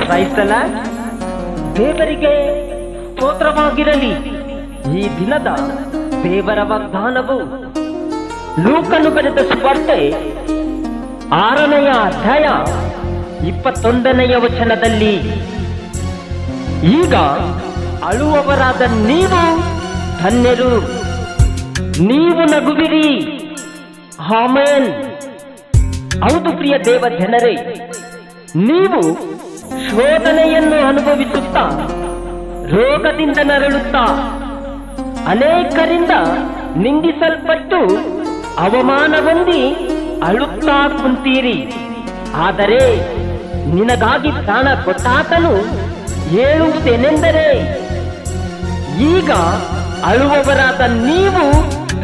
ಕ್ರೈಸ್ತಲ ದೇವರಿಗೆ ಸ್ತೋತ್ರವಾಗಿರಲಿ. ಈ ದಿನದ ದೇವರ ವಾಗ್ದಾನವು ಲೂಕನು ಬರೆದ ಸುವಾರ್ತೆ ಆರನೆಯ ಅಧ್ಯಾಯ ಇಪ್ಪತ್ತೊಂದನೆಯ ವಚನದಲ್ಲಿ, ಈಗ ಅಳುವವರಾದ ನೀವು ಧನ್ಯರು, ನೀವು ನಗುವಿರಿ. ಹಾಮೇನ್ ಹೌದು ಪ್ರಿಯ ದೇವ ಜನರೇ, ನೀವು ಶೋಧನೆಯನ್ನು ಅನುಭವಿಸುತ್ತಾ, ರೋಗದಿಂದ ನರಳುತ್ತಾ, ಅನೇಕರಿಂದ ನಿಂದಿಸಲ್ಪಟ್ಟು ಅವಮಾನ ಹೊಂದಿ ಅಳುತ್ತಾ ಕುಂತೀರಿ. ಆದರೆ ನಿನಗಾಗಿ ಪ್ರಾಣ ಕೊಟ್ಟಾತನು ಹೇಳುವುದೇನೆಂದರೆ ಈಗ ಅಳುವವರಾದ ನೀವು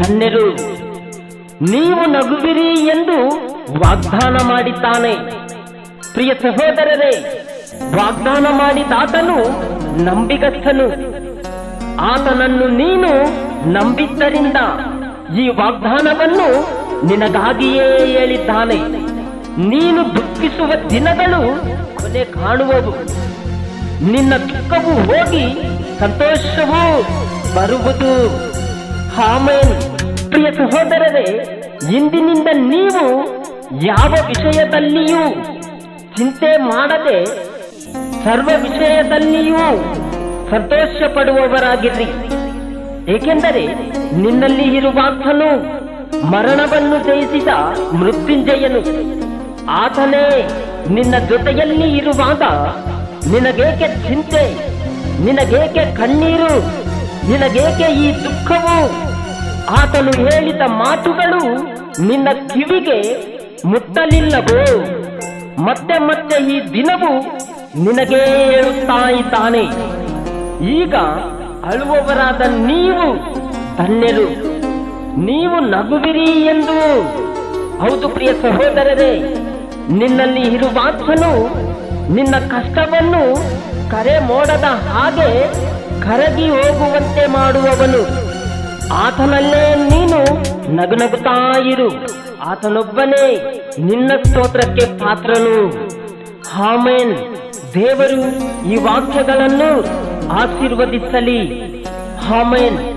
ಧನ್ಯರು. ನೀವು ನಗುವಿರಿ ಎಂದು ವಾಗ್ದಾನ ಮಾಡಿದ್ದಾನೆ. ಪ್ರಿಯ ಸಹೋದರರೇ, ವಾಗ್ದಾನ ಮಾಡಿದಾತನು ನಂಬಿಗಸ್ತನು ಆತನನ್ನು ನೀನು ನಂಬಿದ್ದರಿಂದ ಈ ವಾಗ್ದಾನವನ್ನು ನಿನಗಾಗಿಯೇ ಹೇಳಿದ್ದಾನೆ. ನೀನು ದುಃಖಿಸುವ ದಿನಗಳು ಕೊನೆ ಕಾಣುವವು. ನಿನ್ನ ದುಃಖವು ಹೋಗಿ ಸಂತೋಷವೂ ಬರುವುದು. ಹಾಮೇನ್ ಪ್ರಿಯ ಸಹೋದರರೇ, ಇಂದಿನಿಂದ ನೀವು ಯಾವ ವಿಷಯದಲ್ಲಿಯೂ ಚಿಂತೆ ಮಾಡದೆ ಸರ್ವ ವಿಷಯದಲ್ಲಿಯೂ ಸಂತೋಷ ಪಡುವವರಾಗಿರ್ರಿ ಏಕೆಂದರೆ ನಿನ್ನಲ್ಲಿ ಇರುವಾತನು ಮರಣವನ್ನು ಜಯಿಸಿದ ಮೃತ್ಯುಂಜಯನು. ಆತನೇ ನಿನ್ನ ಜೊತೆಯಲ್ಲಿ ಇರುವಾಗ ನಿನಗೇಕೆ ಚಿಂತೆ, ನಿನಗೇಕೆ ಕಣ್ಣೀರು, ನಿನಗೇಕೆ ಈ ದುಃಖವು? ಆತನು ಹೇಳಿದ ಮಾತುಗಳು ನಿನ್ನ ಕಿವಿಗೆ ಮುಟ್ಟಲಿಲ್ಲವೋ? ಮತ್ತೆ ಮತ್ತೆ ಈ ದಿನವು ನಿನಗೇ ಹೇಳುತ್ತಾ ಈಗ ಅಳುವವರಾದ ನೀವು ತನ್ನೆರು ನೀವು ನಗುವಿರಿ ಎಂದು. ಹೌದು ಪ್ರಿಯ ಸಹೋದರರೇ, ನಿನ್ನಲ್ಲಿ ಇರುವಾತನು ನಿನ್ನ ಕಷ್ಟವನ್ನು ಕರೆ ಮೋಡದ ಹಾಗೆ ಕರಗಿ ಹೋಗುವಂತೆ ಮಾಡುವವನು. ಆತನಲ್ಲೇ ನೀನು ನಗುನಗುತ್ತಾ ಇರು. ಆತನೊಬ್ಬನೇ ನಿನ್ನ ಸ್ತೋತ್ರಕ್ಕೆ ಪಾತ್ರನು. ಹಾಮೇನ್ ದೇವರು ಈ ವಾಕ್ಯಗಳನ್ನು ಆಶೀರ್ವದಿಸಲಿ. ಹಾಮೇನ್